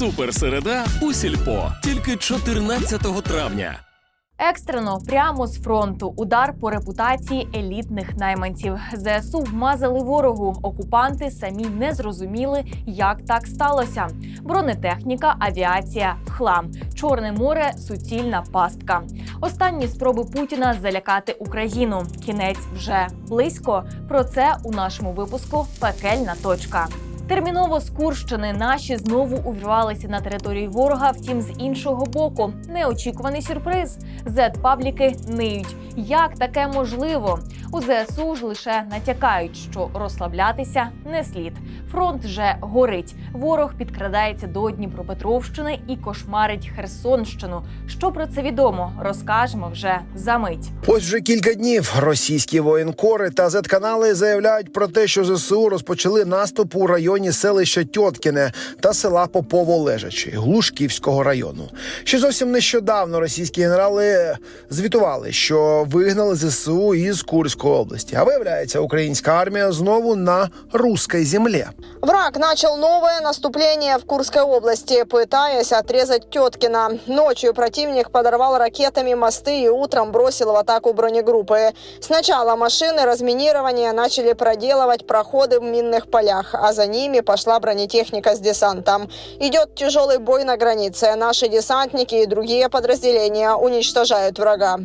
Суперсереда у сільпо тільки 14 травня. Екстрено прямо з фронту удар по репутації елітних найманців. ЗСУ вмазали ворогу. Окупанти самі не зрозуміли, як так сталося. Бронетехніка, авіація, в хлам, Чорне море, суцільна пастка. Останні спроби Путіна залякати Україну. Кінець вже близько. Про це у нашому випуску Пекельна точка. Терміново з Курщини наші знову увірвалися на територію ворога. Втім, з іншого боку, неочікуваний сюрприз. Зет-пабліки ниють. Як таке можливо? У ЗСУ ж лише натякають, що розслаблятися не слід. Фронт вже горить. Ворог підкрадається до Дніпропетровщини і кошмарить Херсонщину. Що про це відомо, розкажемо вже за мить. Ось вже кілька днів російські воєнкори та зетканали заявляють про те, що ЗСУ розпочали наступ у районі селища Тьоткіне та села Попово Лежачі Глушківського району. Ще зовсім нещодавно російські генерали звітували, що вигнали ЗСУ із Курської області. А виявляється, українська армія знову на руській землі. Враг начал новое наступление в Курской области, пытаясь отрезать Теткина. Ночью противник подорвал ракетами мосты и утром бросил в атаку бронегруппы. Сначала машины разминирования начали проделывать проходы в минных полях, а за ними пошла бронетехника с десантом. Идет тяжелый бой на границе. Наши десантники и другие подразделения уничтожают врага.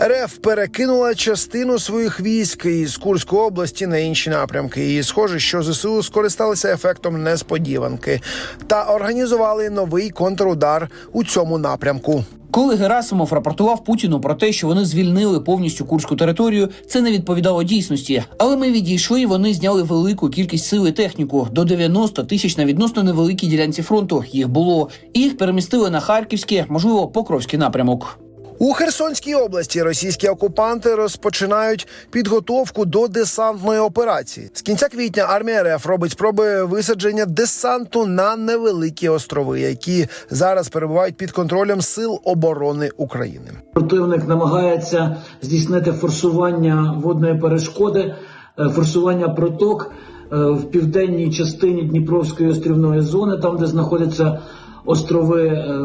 РФ перекинула частину своїх військ із Курської області на інші напрямки. І схоже, що ЗСУ скористалися ефектом несподіванки та організували новий контрудар у цьому напрямку. Коли Герасимов рапортував Путіну про те, що вони звільнили повністю курську територію, це не відповідало дійсності. Але ми відійшли, вони зняли велику кількість сил і техніку до 90 тисяч на відносно невеликій ділянці фронту. Їх було і їх перемістили на харківський, можливо, покровський напрямок. У Херсонській області російські окупанти розпочинають підготовку до десантної операції. З кінця квітня армія РФ робить спроби висадження десанту на невеликі острови, які зараз перебувають під контролем сил оборони України. Противник намагається здійснити форсування водної перешкоди, е, форсування проток е, в південній частині Дніпровської острівної зони, там де знаходяться острови е,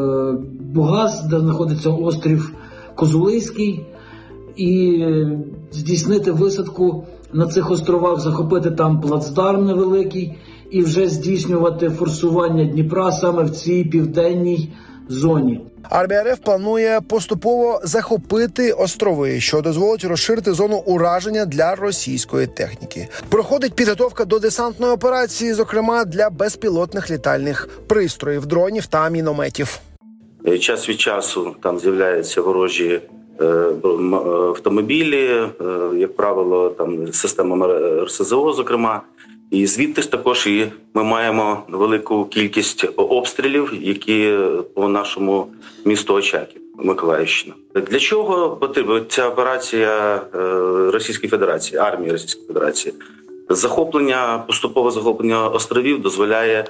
Бугаз, де знаходиться острів Козулиський, і здійснити висадку на цих островах, захопити там плацдарм невеликий і вже здійснювати форсування Дніпра саме в цій південній зоні. Армія РФ планує поступово захопити острови, що дозволить розширити зону ураження для російської техніки. Проходить підготовка до десантної операції, зокрема для безпілотних літальних пристроїв, дронів та мінометів. Е, Час від часу там з'являються ворожі е, е, автомобілі, як правило, там система РСЗО, зокрема. І звідти ж також і ми маємо велику кількість обстрілів, які по нашому місту Очаків, Миколаївщина. Для чого потрібна ця операція Російської Федерації, армії Російської Федерації? Захоплення, поступове захоплення островів дозволяє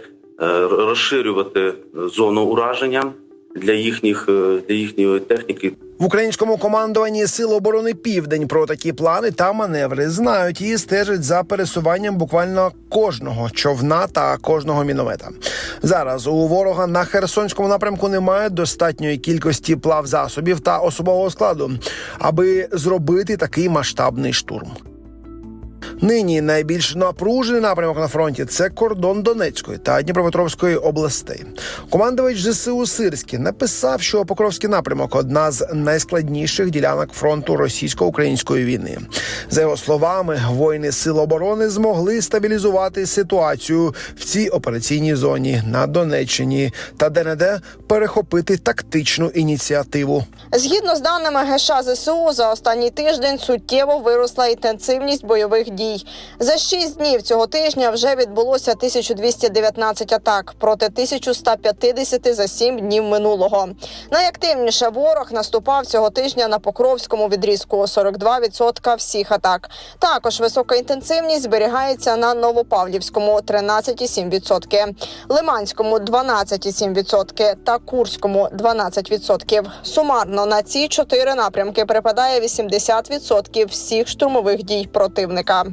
розширювати зону ураження для їхніх е, для їхньої техніки. В українському командуванні Сил оборони Південь про такі плани та маневри знають і стежать за пересуванням буквально кожного човна та кожного міномета. Зараз у ворога на Херсонському напрямку немає достатньої кількості плавзасобів та особового складу, аби зробити такий масштабний штурм. Нині найбільш напружений напрямок на фронті це кордон Донецької та Дніпропетровської областей. Командувач ЗСУ Сирський написав, що Покровський напрямок одна з найскладніших ділянок фронту російсько-української війни. За його словами, воїни Сил оборони змогли стабілізувати ситуацію в цій операційній зоні на Донеччині та де-не-де перехопити тактичну ініціативу. Згідно з даними ГШ ЗСУ, за останній тиждень суттєво виросла інтенсивність бойових дій. За 6 днів цього тижня вже відбулося 1219 атак проти 1150 за 7 днів минулого. Найактивніше ворог наступав цього тижня на Покровському відрізку 42% всіх атак. Також висока інтенсивність зберігається на Новопавлівському 13,7%, Лиманському 12,7% та Курському 12%. Сумарно на ці чотири напрямки припадає 80% всіх штурмових дій противника.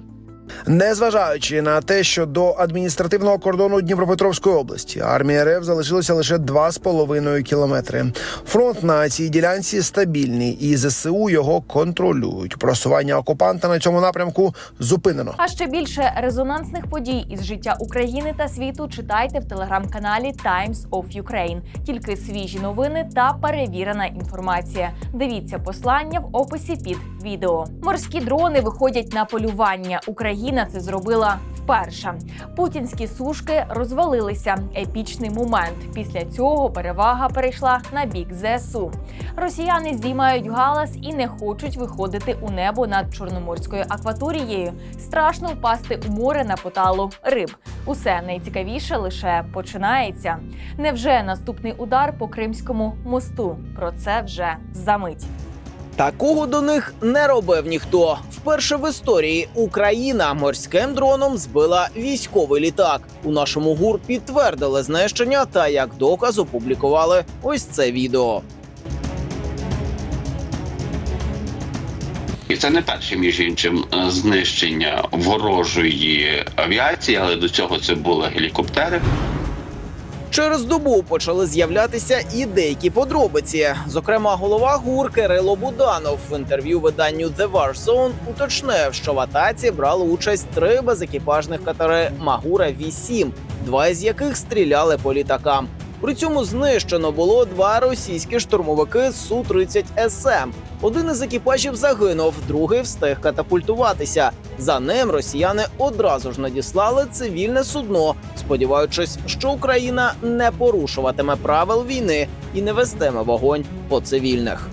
Незважаючи на те, що до адміністративного кордону Дніпропетровської області армія РФ залишилося лише 2,5 кілометри. Фронт на цій ділянці стабільний, і ЗСУ його контролюють. Просування окупанта на цьому напрямку зупинено. А ще більше резонансних подій із життя України та світу читайте в телеграм-каналі Times of Ukraine. Тільки свіжі новини та перевірена інформація. Дивіться послання в описі під відео. Морські дрони виходять на полювання. Україна це зробила вперше. Путінські сушки розвалилися. Епічний момент. Після цього перевага перейшла на бік ЗСУ. Росіяни здіймають галас і не хочуть виходити у небо над чорноморською акваторією. Страшно впасти у море на поталу риб. Усе найцікавіше лише починається. Невже наступний удар по Кримському мосту? Про це вже за мить. Такого до них не робив ніхто. Вперше в історії Україна морським дроном збила військовий літак. У нашому гур підтвердили знищення та як доказ опублікували ось це відео. І це не перше, між іншим, е, знищення ворожої авіації, але до цього це були гелікоптери. Через добу почали з'являтися і деякі подробиці. Зокрема, голова ГУР Кирило Буданов в інтерв'ю виданню The War Zone уточнив, що в атаці брали участь три безекіпажних катери Магура 8 два із яких стріляли по літакам. При цьому знищено було два російські штурмовики су 30 СМ. Один із екіпажів загинув, другий встиг катапультуватися. За ним росіяни одразу ж надіслали цивільне судно, сподіваючись, що Україна не порушуватиме правил війни і не вестиме вогонь по цивільних.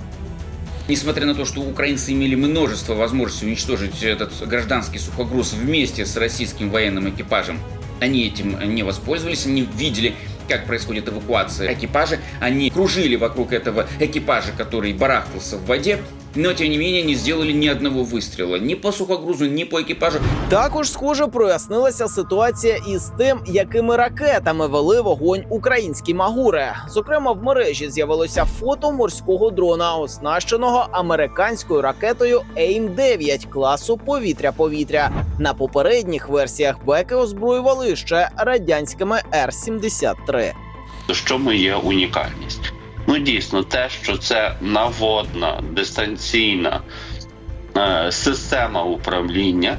Несмотря на то, что украинцы имели множество возможностей уничтожить этот гражданский сухогруз вместе с российским военным экипажем, они этим не воспользовались, они видели, как происходит эвакуация экипажа, они кружили вокруг этого экипажа, который барахтался в воде, но тем не менее не сделали ни одного выстрела ни по сухогрузу, ни по экипажу. Також, схоже, прояснилася ситуація із тим, якими ракетами вели вогонь українські магури. Зокрема, в мережі з'явилося фото морського дрона, оснащеного американською ракетою AIM-9 класу повітря-повітря. На попередніх версіях беки озброювали ще радянськими Р-73. В чому є унікальність? Ну дійсно, те, що це наводна дистанційна е, система управління.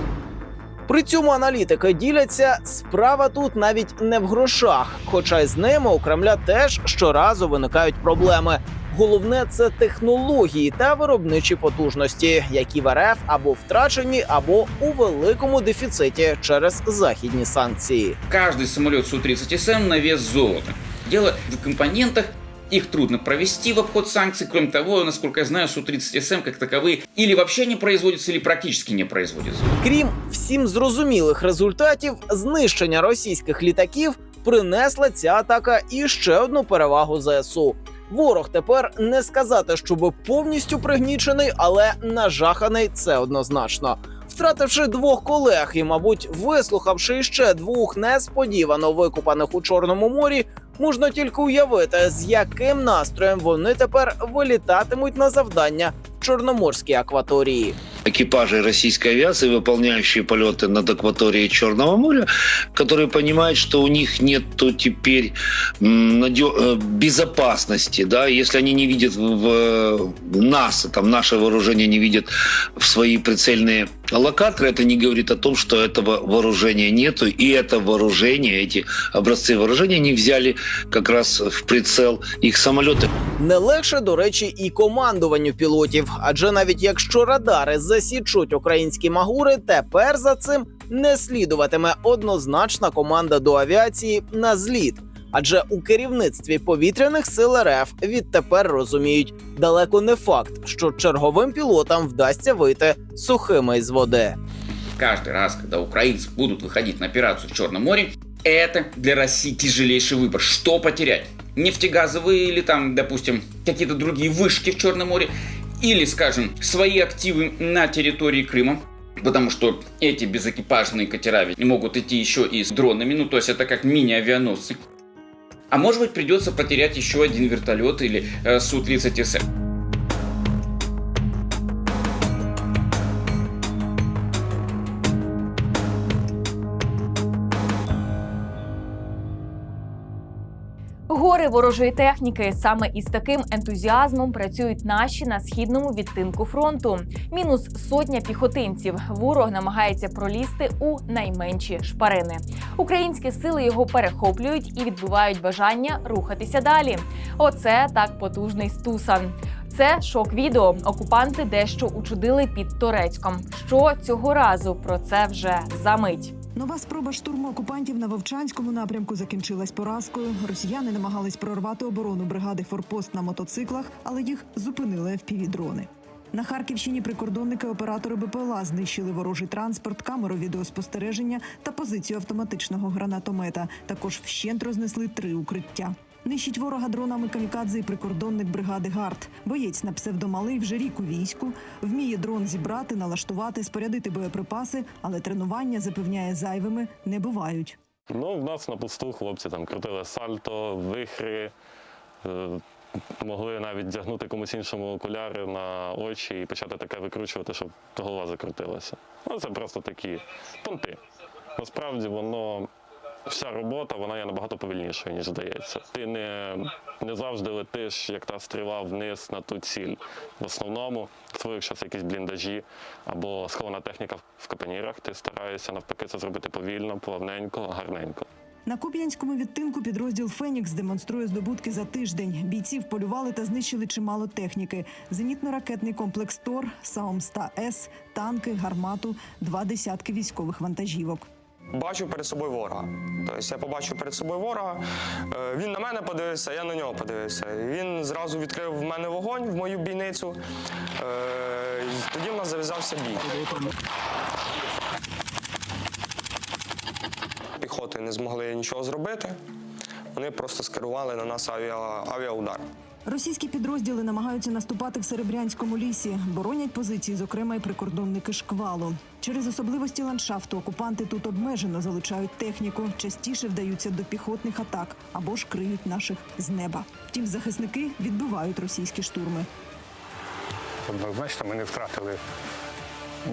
При цьому аналітики діляться, справа тут навіть не в грошах, хоча й з ними у Кремля теж щоразу виникають проблеми. Головне це технології та виробничі потужності, які в РФ або втрачені, або у великому дефіциті через західні санкції. Каждый самолет Су-30СМ на вес золота. Дело в компонентах, их трудно провести в обход санкций. Кроме того, насколько я знаю, Су-30СМ как таковые или вообще не производятся, или практически не производятся. Крім всім зрозумілих результатів, знищення російських літаків принесла ця атака і ще одну перевагу ЗСУ. Ворог тепер не сказати, щоб повністю пригнічений, але нажаханий це однозначно. Втративши двох колег і, мабуть, вислухавши іще двох несподівано викупаних у Чорному морі, можна тільки уявити, з яким настроєм вони тепер вилітатимуть на завдання в Чорноморській акваторії. экипажи российской авиации, выполняющие полеты над акваторией Черного моря, которые понимают, что у них нет теперь м, надё- э, безопасности, да, если они не видят в, в нас, там наше вооружение не видят в свои прицельные локаторы, это не говорит о том, что этого вооружения нету, и это вооружение, эти образцы вооружения они взяли как раз в прицел их самолеты. Не легше, до речі, і командуванню пілотів, адже навіть якщо радари засічуть українські магури, тепер за цим не слідуватиме однозначна команда до авіації на зліт. Адже у керівництві повітряних сил РФ відтепер розуміють, далеко не факт, що черговим пілотам вдасться вийти сухими із води. каждый раз, когда украинцы будут выходить на операцию в Черном море, это для России тяжелейший выбор. Что потерять? Нефтегазовые или там, допустим, какие-то другие вышки в Черном море, или, скажем, свои активы на территории Крыма, потому что эти безэкипажные катера ведь могут идти еще и с дронами, ну то есть это как мини-авианосцы. А может быть придется потерять еще один вертолет или э, Су-30СМ. Гори ворожої техніки саме із таким ентузіазмом працюють наші на східному відтинку фронту. Мінус сотня піхотинців. Ворог намагається пролізти у найменші шпарини. Українські сили його перехоплюють і відбивають бажання рухатися далі. Оце так потужний стусан. Це шок відео. Окупанти дещо учудили під Торецьком. Що цього разу про це вже за мить. Нова спроба штурму окупантів на Вовчанському напрямку закінчилась поразкою. Росіяни намагались прорвати оборону бригади Форпост на мотоциклах, але їх зупинили FPV-дрони. На Харківщині прикордонники оператори БПЛА знищили ворожий транспорт, камеру відеоспостереження та позицію автоматичного гранатомета. Також вщент рознесли три укриття. Нищить ворога дронами камікадзе і прикордонник бригади ГАРД. Боєць на псевдомалий вже рік у війську. Вміє дрон зібрати, налаштувати, спорядити боєприпаси, але тренування запевняє зайвими не бувають. Ну, в нас на посту хлопці там крутили сальто, вихри, е, могли навіть вдягнути комусь іншому окуляри на очі і почати таке викручувати, щоб голова закрутилася. Ну, це просто такі понти. Насправді воно. Вся робота вона є набагато повільнішою, ніж здається. Ти не, не завжди летиш, як та стріла вниз на ту ціль. В основному, це якісь бліндажі або схована техніка в капонірах, ти стараєшся навпаки це зробити повільно, плавненько, гарненько. На Куп'янському відтинку підрозділ Фенікс демонструє здобутки за тиждень. Бійців полювали та знищили чимало техніки: зенітно-ракетний комплекс Тор, Саумста С, танки, гармату, два десятки військових вантажівок. Бачу перед собою ворога. Тобто я побачив перед собою ворога. е, Він на мене подивився, я на нього подивився. Він зразу відкрив в мене вогонь в мою бійницю. Е, Тоді в нас зав'язався бій. Піхоти не змогли нічого зробити. Вони просто скерували на нас авіа, авіаудар. Російські підрозділи намагаються наступати в Серебрянському лісі, боронять позиції, зокрема й прикордонники шквалу. Через особливості ландшафту окупанти тут обмежено залучають техніку, частіше вдаються до піхотних атак або ж криють наших з неба. Втім, захисники відбивають російські штурми. Однозначно, ми не втратили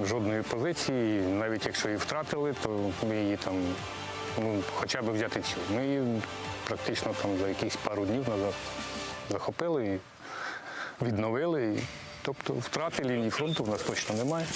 жодної позиції. Навіть якщо і втратили, то ми її там, ну, хоча б взяти цю. Ми її практично там за якісь пару днів назад захопили і відновили. І, тобто втрати лінії фронту в нас точно немає.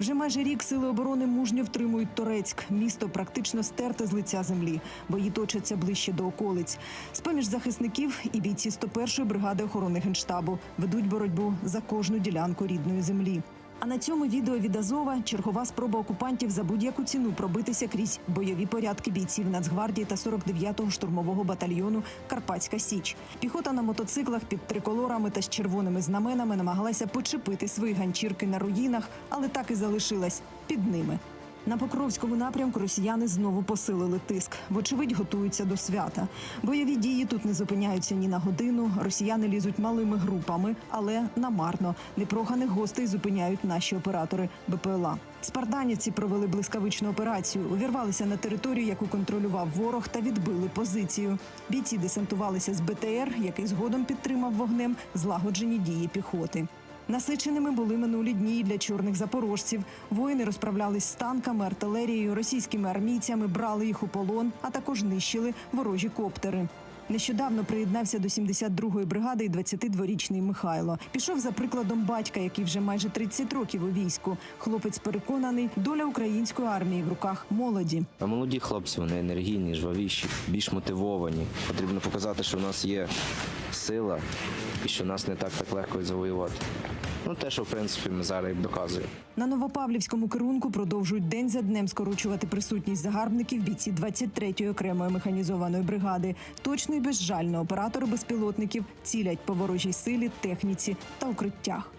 Вже майже рік сили оборони мужньо втримують Торецьк. Місто практично стерте з лиця землі. Бої точаться ближче до околиць. З-поміж захисників і бійці 101-ї бригади охорони генштабу ведуть боротьбу за кожну ділянку рідної землі. А на цьому відео від Азова чергова спроба окупантів за будь-яку ціну пробитися крізь бойові порядки бійців Нацгвардії та 49-го штурмового батальйону Карпатська Січ. Піхота на мотоциклах під триколорами та з червоними знаменами намагалася почепити свої ганчірки на руїнах, але так і залишилась під ними. На Покровському напрямку росіяни знову посилили тиск. Вочевидь, готуються до свята. Бойові дії тут не зупиняються ні на годину. Росіяни лізуть малими групами, але намарно. Непроханих гостей зупиняють наші оператори БПЛА. Спартанівці провели блискавичну операцію, увірвалися на територію, яку контролював ворог, та відбили позицію. Бійці десантувалися з БТР, який згодом підтримав вогнем злагоджені дії піхоти. Насиченими були минулі дні для чорних запорожців. Воїни розправлялись з танками, артилерією, російськими армійцями, брали їх у полон, а також нищили ворожі коптери. Нещодавно приєднався до 72-ї бригади і 22-річний Михайло. Пішов за прикладом батька, який вже майже 30 років у війську. Хлопець переконаний, доля української армії в руках молоді. А молоді хлопці вони енергійні, жвавіші, більш мотивовані. Потрібно показати, що в нас є сила і що нас не так так легко завоювати. Ну те, що в принципі ми зараз і доказуємо. На Новопавлівському керунку продовжують день за днем скорочувати присутність загарбників бійці 23-ї окремої механізованої бригади. Точно і безжально оператори безпілотників цілять по ворожій силі, техніці та укриттях.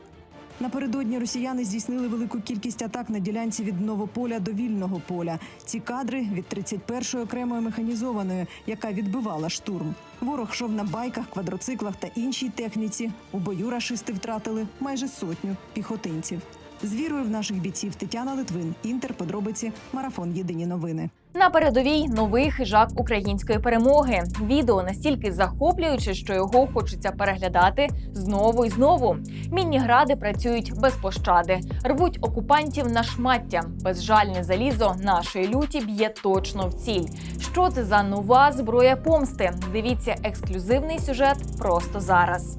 Напередодні росіяни здійснили велику кількість атак на ділянці від Новополя до вільного поля. Ці кадри від 31-ї окремої механізованої, яка відбивала штурм. Ворог шов на байках, квадроциклах та іншій техніці. У бою рашисти втратили майже сотню піхотинців. З вірою в наших бійців Тетяна Литвин, Інтер, подробиці, марафон. Єдині новини. На передовій новий хижак української перемоги. Відео настільки захоплююче, що його хочеться переглядати знову і знову. Мінні гради працюють без пощади, рвуть окупантів на шмаття. Безжальне залізо нашої люті б'є точно в ціль. Що це за нова зброя помсти? Дивіться ексклюзивний сюжет просто зараз.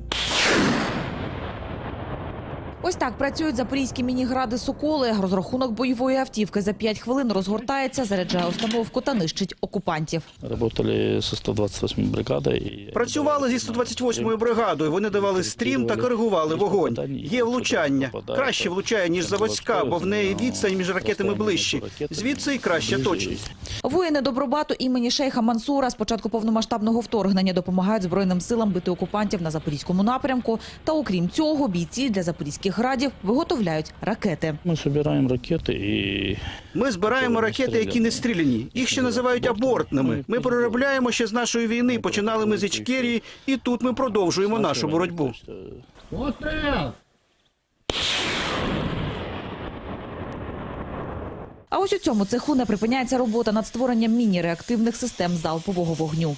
Ось так працюють запорізькі мінігради Соколи. Розрахунок бойової автівки за 5 хвилин розгортається, заряджає установку та нищить окупантів. Работали со 128 бригадою. І... Працювали зі 128-ю бригадою. Вони давали стрім та коригували вогонь. Є влучання. Краще влучає, ніж заводська, бо в неї відстань між ракетами ближче. Звідси і краща точність. Воїни Добробату імені шейха Мансура з початку повномасштабного вторгнення допомагають Збройним силам бити окупантів на запорізькому напрямку. Та окрім цього, бійці для запорізьких градів виготовляють ракети. Ми збираємо ракети і Ми збираємо ракети, які не стріляні. Їх ще називають абортними. Ми переробляємо ще з нашої війни. Починали ми з Ічкерії, і тут ми продовжуємо нашу боротьбу. А ось у цьому цеху не припиняється робота над створенням міні-реактивних систем залпового вогню.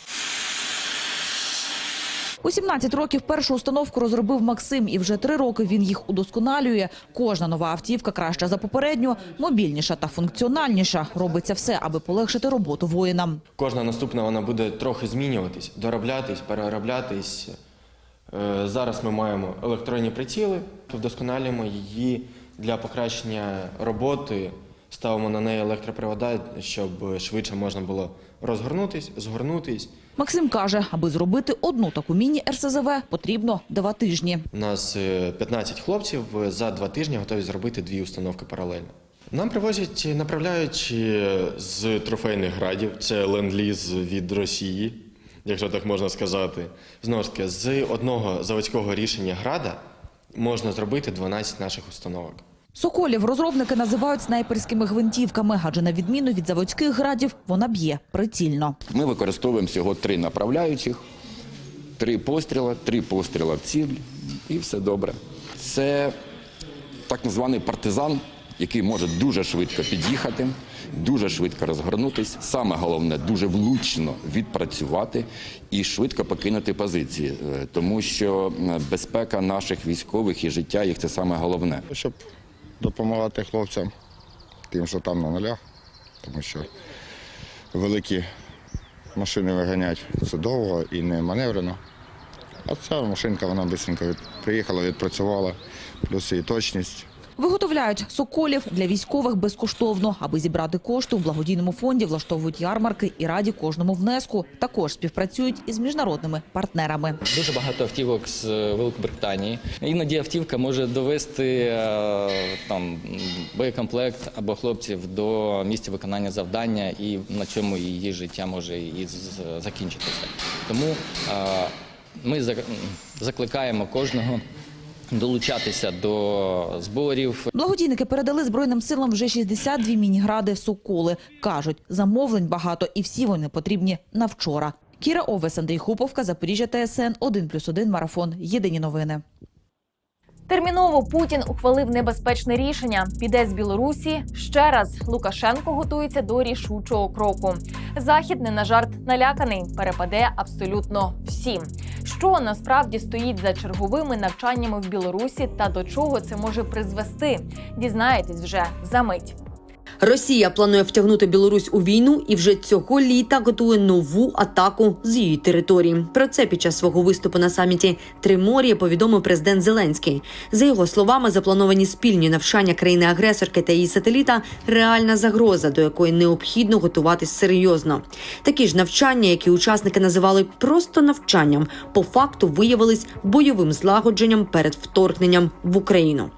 У 17 років першу установку розробив Максим, і вже три роки він їх удосконалює. Кожна нова автівка краща за попередню, мобільніша та функціональніша. Робиться все, аби полегшити роботу воїнам. Кожна наступна вона буде трохи змінюватись, дороблятись, перероблятись. Е, Зараз ми маємо електронні приціли, вдосконалюємо її для покращення роботи. Ставимо на неї електропривода, щоб швидше можна було розгорнутись, згорнутись. Максим каже, аби зробити одну таку міні-РСЗВ, потрібно два тижні. У нас е, 15 хлопців е, за два тижні готові зробити дві установки паралельно. Нам привозять, е, з трофейних градів, це ленд-ліз від Росії, якщо так можна сказати. Знову ж таки, з одного заводського рішення града можна зробити 12 наших установок. Соколів розробники називають снайперськими гвинтівками, адже на відміну від заводських градів вона б'є прицільно. Ми використовуємо всього три направляючих, три постріла, три постріла в ціль і все добре. Це так званий партизан, який може дуже швидко під'їхати, дуже швидко розгорнутись. Саме головне дуже влучно відпрацювати і швидко покинути позиції, Е, тому що безпека наших військових і життя їх це саме головне. Щоб допомагати хлопцям, тим, що там на нулях, тому що великі машини виганять це довго і не маневрено. А ця машинка вона швидко від... приїхала, відпрацювала, плюс і точність. Виготовляють соколів для військових безкоштовно. Аби зібрати кошти у благодійному фонді, влаштовують ярмарки і раді кожному внеску. Також співпрацюють із міжнародними партнерами. Дуже багато автівок з Великобританії. Іноді автівка може довести е, там боєкомплект або хлопців до місця виконання завдання, і на цьому її життя може і закінчитися. Тому ми закликаємо кожного долучатися до зборів. Благодійники передали Збройним силам вже 62 мінігради «Соколи». Кажуть, замовлень багато і всі вони потрібні на вчора. Кіра Овес, Андрій Хуповка, Запоріжжя ТСН, 1+,1 Марафон. Єдині новини. Терміново Путін ухвалив небезпечне рішення. Піде з Білорусі ще раз. Лукашенко готується до рішучого кроку. Захід не на жарт наляканий. Перепаде абсолютно всім. Що насправді стоїть за черговими навчаннями в Білорусі та до чого це може призвести? Дізнаєтесь вже за мить. Росія планує втягнути Білорусь у війну і вже цього літа готує нову атаку з її території. Про це під час свого виступу на саміті Тримор'я повідомив президент Зеленський. За його словами, заплановані спільні навчання країни-агресорки та її сателіта реальна загроза, до якої необхідно готуватись серйозно. Такі ж навчання, які учасники називали просто навчанням, по факту виявились бойовим злагодженням перед вторгненням в Україну.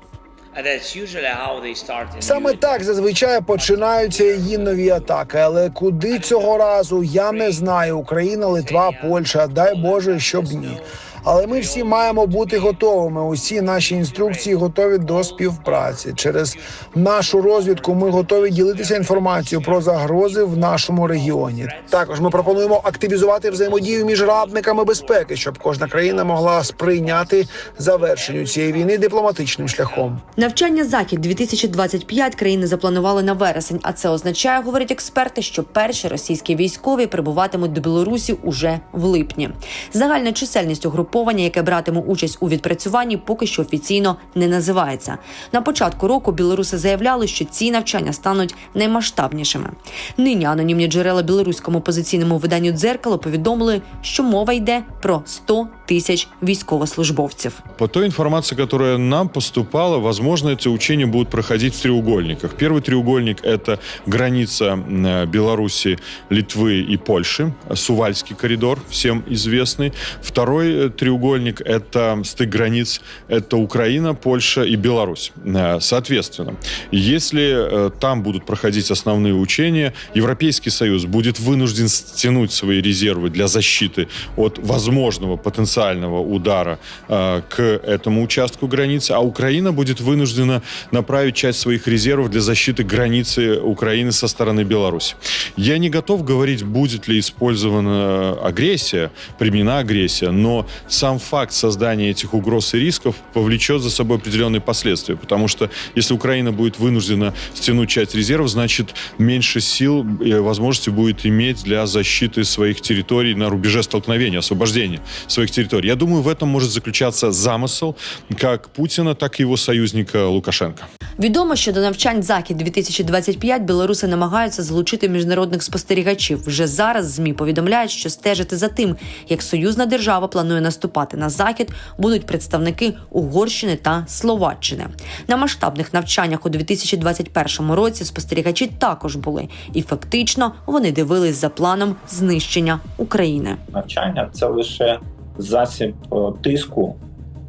Саме так зазвичай починаються її нові атаки. Але куди цього разу я не знаю. Україна, Литва, Польща, дай Боже, щоб ні. Але ми всі маємо бути готовими. Усі наші інструкції готові до співпраці. Через нашу розвідку ми готові ділитися інформацією про загрози в нашому регіоні. Також ми пропонуємо активізувати взаємодію між радниками безпеки, щоб кожна країна могла сприйняти завершенню цієї війни дипломатичним шляхом. Навчання захід 2025 країни запланували на вересень. А це означає, говорять експерти, що перші російські військові прибуватимуть до Білорусі уже в липні. Загальна чисельність угруповання, яке братиме участь у відпрацюванні, поки що офіційно не називається. На початку року білоруси заявляли, що ці навчання стануть наймасштабнішими. Нині анонімні джерела білоруському опозиційному виданню дзеркало повідомили, що мова йде про 100 тисяч військовослужбовців. По той информации, которая нам поступала, возможно, эти учения будут проходить в треугольниках. Первый треугольник – это граница э, Беларуси, Литвы и Польши, Сувальский коридор, всем известный. Второй э, треугольник – это стык границ, это Украина, Польша и Беларусь. Э, Соответственно, если э, там будут проходить основные учения, Европейский Союз будет вынужден стянуть свои резервы для защиты от возможного потенциального удара э, к этому участку границы, а Украина будет вынуждена направить часть своих резервов для защиты границы Украины со стороны Беларуси. Я не готов говорить, будет ли использована агрессия, применена агрессия, но сам факт создания этих угроз и рисков повлечет за собой определенные последствия, потому что если Украина будет вынуждена стянуть часть резервов, значит меньше сил и возможности будет иметь для защиты своих территорий на рубеже столкновения, освобождения своих территорий. Я думаю, в этом может заключаться замысел как Путина, так и его союзника Лукашенко. Відомо, що до навчань захід 2025 білоруси намагаються залучити міжнародних спостерігачів. Вже зараз змі повідомляють, що стежити за тим, як союзна держава планує наступати на захід, будуть представники Угорщини та Словаччини. На масштабних навчаннях у 2021 році спостерігачі також були, і фактично вони дивились за планом знищення України. навчання це лише засіб тиску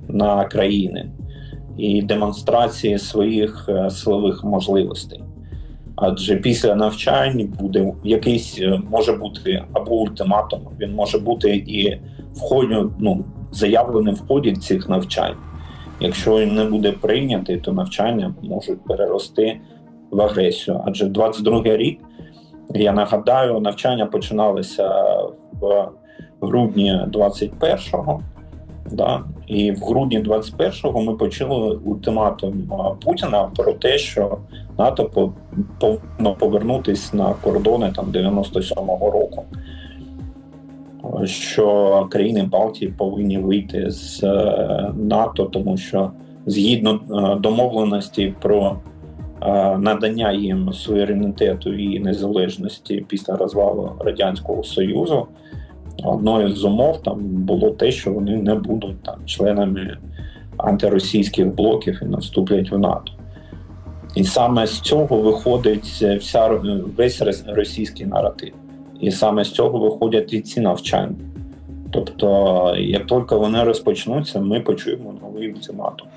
на країни і демонстрації своїх е, силових можливостей. Адже після навчань буде якийсь е, може бути або ультиматум, він може бути і в ну, заявлений в ході цих навчань. Якщо він не буде прийнятий, то навчання можуть перерости в агресію. Адже 22 рік, я нагадаю, навчання починалися в грудні 21-го. Да? І в грудні 21-го ми почули ультиматум Путіна про те, що НАТО по- повинно повернутися на кордони там 97-го року. Що країни Балтії повинні вийти з е, НАТО, тому що згідно е, домовленості про е, надання їм суверенітету і незалежності після розвалу Радянського Союзу, одною з умов там було те, що вони не будуть там членами антиросійських блоків і не вступлять в НАТО. І саме з цього виходить е, вся весь російський наратив. І саме з цього виходять і ці навчання. Тобто, як тільки вони розпочнуться, ми почуємо новий ультиматум.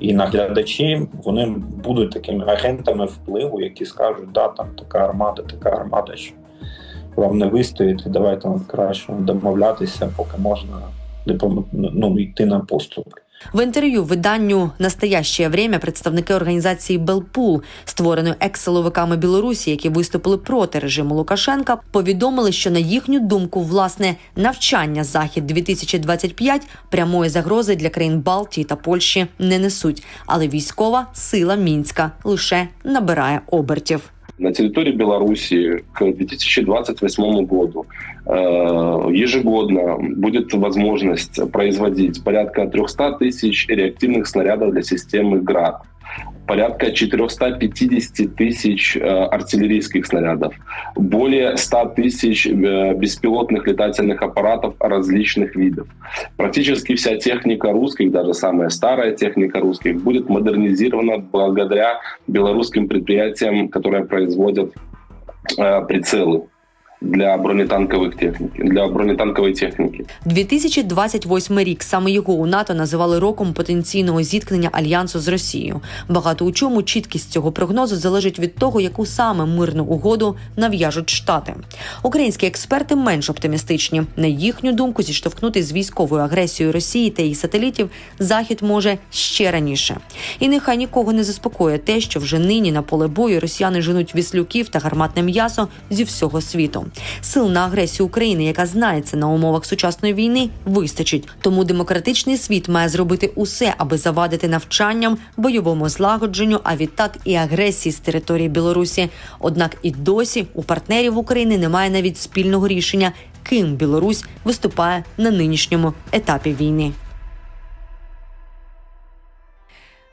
І наглядачі вони будуть такими агентами впливу, які скажуть, да, там така армада, така армада, що вам не вистоїти, давайте краще домовлятися, поки можна ну, йти на поступки. В інтерв'ю виданню Настояще время представники організації Белпул, створеної екс-силовиками Білорусі, які виступили проти режиму Лукашенка, повідомили, що на їхню думку, власне, навчання захід 2025 прямої загрози для країн Балтії та Польщі не несуть, але військова сила мінська лише набирає обертів. На территории Беларуси к 2028 году. Э, ежегодно будет возможность производить порядка 300 тысяч реактивных снарядов для системы ГРАД, порядка 450 тысяч э, артиллерийских снарядов, более 100 тысяч э, беспилотных летательных аппаратов различных видов. Практически вся техника русских, даже самая старая техника русских, будет модернизирована благодаря белорусским предприятиям, которые производят э, прицелы для бронетанкових техніки, для бронетанкової техніки. 2028 рік саме його у НАТО називали роком потенційного зіткнення альянсу з Росією. Багато у чому чіткість цього прогнозу залежить від того, яку саме мирну угоду нав'яжуть штати. Українські експерти менш оптимістичні. На їхню думку, зіштовхнути з військовою агресією Росії та її сателітів захід може ще раніше. І нехай нікого не заспокоює те, що вже нині на поле бою росіяни женуть віслюків та гарматне м'ясо зі всього світу. Сил на агресію України, яка знається на умовах сучасної війни, вистачить. Тому демократичний світ має зробити усе, аби завадити навчанням, бойовому злагодженню, а відтак і агресії з території Білорусі. Однак і досі у партнерів України немає навіть спільного рішення, ким Білорусь виступає на нинішньому етапі війни.